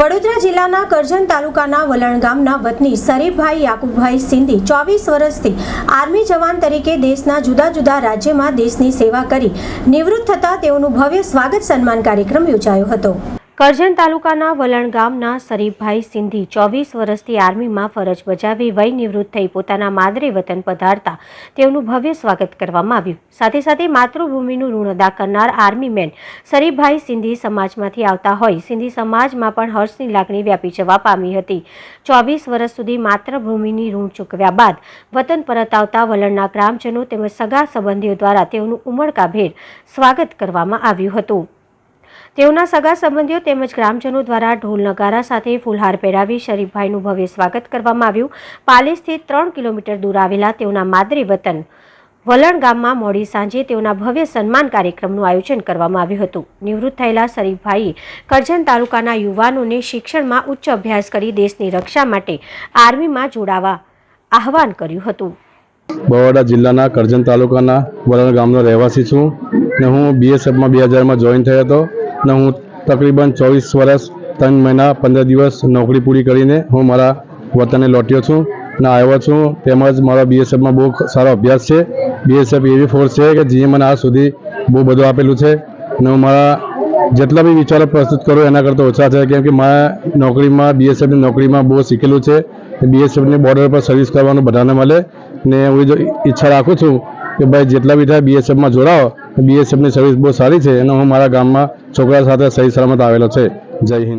વડોદરા જિલ્લાના કરજણ તાલુકાના વલણ ગામના વતની શરીફભાઈ યાકુબભાઈ સિંધી ચોવીસ વર્ષથી આર્મી જવાન તરીકે દેશના જુદા જુદા રાજ્યમાં દેશની સેવા કરી નિવૃત્ત થતા તેઓનું ભવ્ય સ્વાગત સન્માન કાર્યક્રમ યોજાયો હતો. કરજણ તાલુકાના વલણ ગામના શરીફભાઈ સિંધી ચોવીસ વર્ષથી આર્મીમાં ફરજ બજાવી વય નિવૃત્ત થઈ પોતાના માદરે વતન પધારતા તેઓનું ભવ્ય સ્વાગત કરવામાં આવ્યું. સાથે સાથે માતૃભૂમિનું ઋણ અદા કરનાર આર્મી મેન શરીફભાઈ સિંધી સમાજમાંથી આવતા હોય. સિંધી સમાજમાં પણ હર્ષની લાગણી વ્યાપી જવા પામી હતી. ચોવીસ વર્ષ સુધી માતૃભૂમિની ઋણ ચૂકવ્યા બાદ વતન પરત આવતા વલણના ગ્રામજનો તેમજ સગા સંબંધીઓ દ્વારા તેઓનું ઉમળકાભેર સ્વાગત કરવામાં આવ્યું હતું. તેઓના સગા સંબંધીઓ તેમજ ગ્રામજનો દ્વારા ઢોલ નગારા સાથે ફૂલહાર પહેરાવી શરીફભાઈનું ભવ્ય સ્વાગત કરવામાં આવ્યું. પાલેસથી ત્રણ કિલોમીટર દૂર આવેલા તેઓના માદરે વતન વલણ ગામમાં મોડી સાંજે તેઓના ભવ્ય સન્માન કાર્યક્રમનું આયોજન કરવામાં આવ્યું હતું. નિવૃત્ત થયેલા શરીફભાઈએ કરજણ તાલુકાના યુવાનોને શિક્ષણમાં ઉચ્ચ અભ્યાસ કરી દેશની રક્ષા માટે આર્મીમાં જોડાવા આહવાન કર્યું હતું. બરોડા જિલ્લાના કરજણ તાલુકાના વલણ ગામનો રહેવાસી છું ને હું બીએસએફમાં બે હજારમાં જોઈન થયો હતો. ને હું તકરીબન ચોવીસ વર્ષ, ત્રણ મહિના, પંદર દિવસ નોકરી પૂરી કરીને હું મારા વતને લોટ્યો છું ને આવ્યો છું. તેમજ મારો બીએસએફમાં બહુ સારો અભ્યાસ છે. બીએસએફ એવી ફોર્સ છે કે જે મને આજ સુધી બહુ બધું આપેલું છે. ને હું મારા જેટલા બી વિચારો પ્રસ્તુત કરું એના કરતાં ઓછા છે, કેમ કે મારા નોકરીમાં બીએસએફની નોકરીમાં બહુ શીખેલું છે. બીએસએફની બોર્ડર પર સર્વિસ કરવાનું બધાને મળે. ને હું જો ઈચ્છા રાખું છું કે ભાઈ જેટલા બી થાય બીએસએફમાં જોડાઓ. બીએસએફની સર્વિસ બહુ સારી છે. અને હું મારા ગામમાં છોકરા સાથે સહી સલામત આવેલો છે. જય હિન્દ.